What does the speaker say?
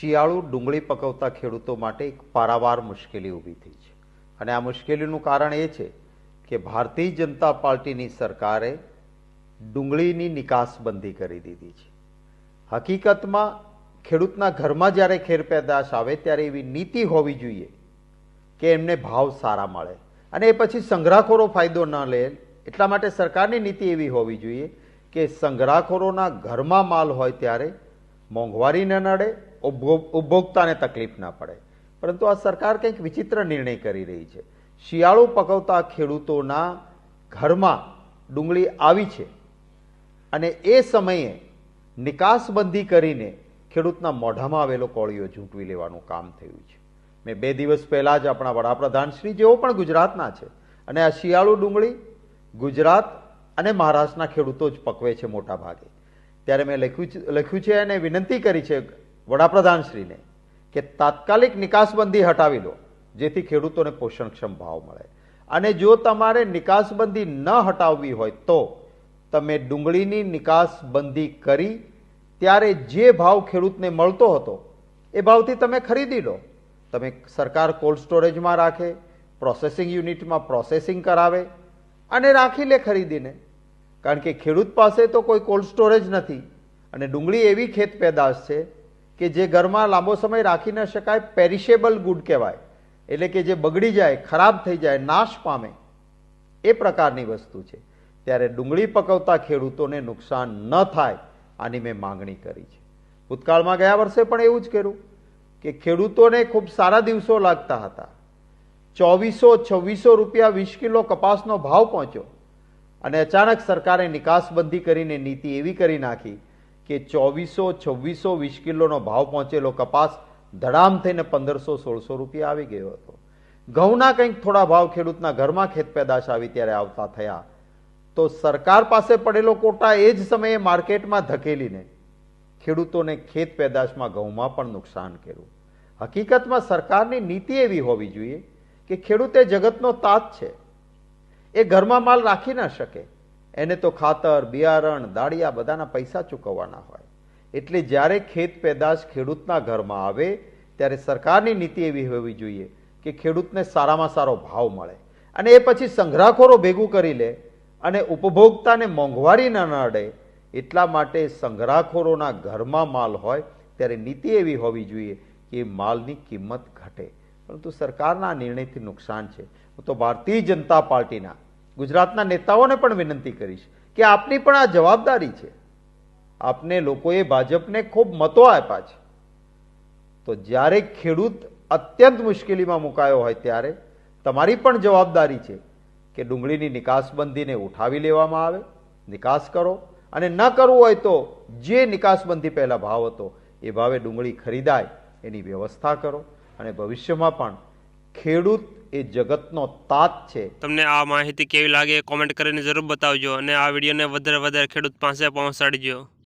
શિયાળુ ડુંગળી પકવતા ખેડૂતો માટે એક પારાવાર મુશ્કેલી ઊભી થઈ છે. અને આ મુશ્કેલીનું કારણ એ છે કે ભારતીય જનતા પાર્ટીની સરકારે ડુંગળીની નિકાસબંધી કરી દીધી છે. હકીકતમાં ખેડૂતના ઘરમાં જ્યારે ખેર પેદાશ આવે ત્યારે એવી નીતિ હોવી જોઈએ કે એમને ભાવ સારા મળે અને એ પછી સંગ્રહખોરો ફાયદો ન લે. એટલા માટે સરકારની નીતિ એવી હોવી જોઈએ કે સંગ્રહખોરોના ઘરમાં માલ હોય ત્યારે મોંઘવારી ન નડે ઉપભોક્તાને તકલીફ ના પડે. પરંતુ આ સરકાર કંઈક વિચિત્ર નિર્ણય કરી રહી છે. શિયાળુ પકવતા ખેડૂતોના ઘરમાં ડુંગળી આવી છે અને એ સમયે નિકાસબંધી કરીને ખેડૂતના મોઢામાં આવેલો કોળીઓ ઝૂંટવી લેવાનું કામ થયું છે. મેં બે દિવસ પહેલાં જ આપણા વડાપ્રધાન શ્રી જેઓ પણ ગુજરાતના છે અને આ શિયાળુ ડુંગળી ગુજરાત અને મહારાષ્ટ્રના ખેડૂતો જ પકવે છે મોટા ભાગે ત્યારે મેં લખ્યું લખ્યું છે અને વિનંતી કરી છે વડાપ્રધાનશ્રીને કે તાત્કાલિક નિકાસબંધી હટાવી લો, જેથી ખેડૂતોને પોષણક્ષમ ભાવ મળે. અને જો તમારે નિકાસબંધી ન હટાવવી હોય તો તમે ડુંગળીની નિકાસબંધી કરી ત્યારે જે ભાવ ખેડૂતને મળતો હતો, એ ભાવથી તમે ખરીદી લો. તમે સરકાર કોલ્ડ સ્ટોરેજમાં રાખે, પ્રોસેસિંગ યુનિટમાં પ્રોસેસિંગ કરાવે અને રાખી લે ખરીદીને. કારણ કે ખેડૂત પાસે તો કોઈ કોલ્ડ સ્ટોરેજ નથી અને ડુંગળી એવી ખેત પેદાશ છે કે જે ઘરમાં લાંબો સમય રાખી ન શકાય પેરિશેબલ ગુડ કહેવાય. એટલે કે જે બગડી જાય, ખરાબ થઈ જાય, નાશ પામે, એ પ્રકારની વસ્તુ છે. ત્યારે ડુંગળી પકવતા ખેડૂતોને નુકસાન ન થાય આની મેં માંગણી કરી છે. ભૂતકાળમાં ગયા વર્ષે પણ એવું જ કર્યું કે ખેડૂતોને ખૂબ સારા દિવસો લાગતા હતા. ચોવીસો છવ્વીસો રૂપિયા વીસ કિલો કપાસનો ભાવ પહોંચ્યો અને અચાનક સરકારે નિકાસબંધી કરીને નીતિ એવી કરી નાખી કે ચોવીસો, છવ્વીસો, વીસ કિલોનો ભાવ પહોંચેલો કપાસ ધડામ થઈને પંદરસો, સોળસો રૂપિયા આવી ગયો હતો. ઘઉંના કંઈક થોડા ભાવ ખેડૂતના ઘરમાં ખેત પેદાશ આવી ત્યારે આવતા થયા. તો સરકાર પાસે પડેલો કોટા એ જ સમયે માર્કેટમાં ધકેલીને ખેડૂતોને ખેત પેદાશમાં ઘઉંમાં પણ નુકસાન કર્યું. હકીકતમાં સરકારની નીતિ એવી હોવી જોઈએ કે ખેડૂત એ જગતનો તાત છે. એ ઘરમાં માલ રાખી ન શકે. એને તો ખાતર, બિયારણ, દાળિયા બધાના પૈસા ચૂકવવાના હોય. એટલે જ્યારે ખેત પેદાશ ખેડૂતના ઘરમાં આવે, ત્યારે સરકારની નીતિ એવી હોવી જોઈએ કે ખેડૂતને સારામાં સારો ભાવ મળે. અને એ પછી સંગ્રહખોરો ભેગું કરી લે અને ઉપભોક્તાને મોંઘવારી ન નડે એટલા માટે સંગ્રહખોરોના ઘરમાં માલ હોય, ત્યારે નીતિ એવી હોવી જોઈએ કે માલની કિંમત ઘટે. પરંતુ સરકારના નિર્ણયથી નુકસાન છે. હું તો ભારતીય જનતા પાર્ટીના ગુજરાતના નેતાઓને પણ વિનંતી કરીશ કે આપની પણ આ જવાબદારી છે. આપને લોકોએ ભાજપને ખૂબ મતો આપ્યા છે. તો જ્યારે ખેડૂત અત્યંત મુશ્કેલીમાં મુકાયો હોય ત્યારે તમારી પણ જવાબદારી છે કે ડુંગળીની નિકાસબંધીને ઉઠાવી લેવામાં આવે, નિકાસ કરો અને ન કરવું હોય તો જે નિકાસબંધી પહેલાં ભાવ હતો એ ભાવે ડુંગળી ખરીદાય એની વ્યવસ્થા કરો અને ભવિષ્યમાં પણ ખેડૂત એ જગતનો તાત છે. તમને આ માહિતી કેવી લાગે કોમેન્ટ કરીને જરૂર બતાવજો અને આ વિડીયોને વધારે વધારે ખેડૂત પાસે પહોંચાડજો.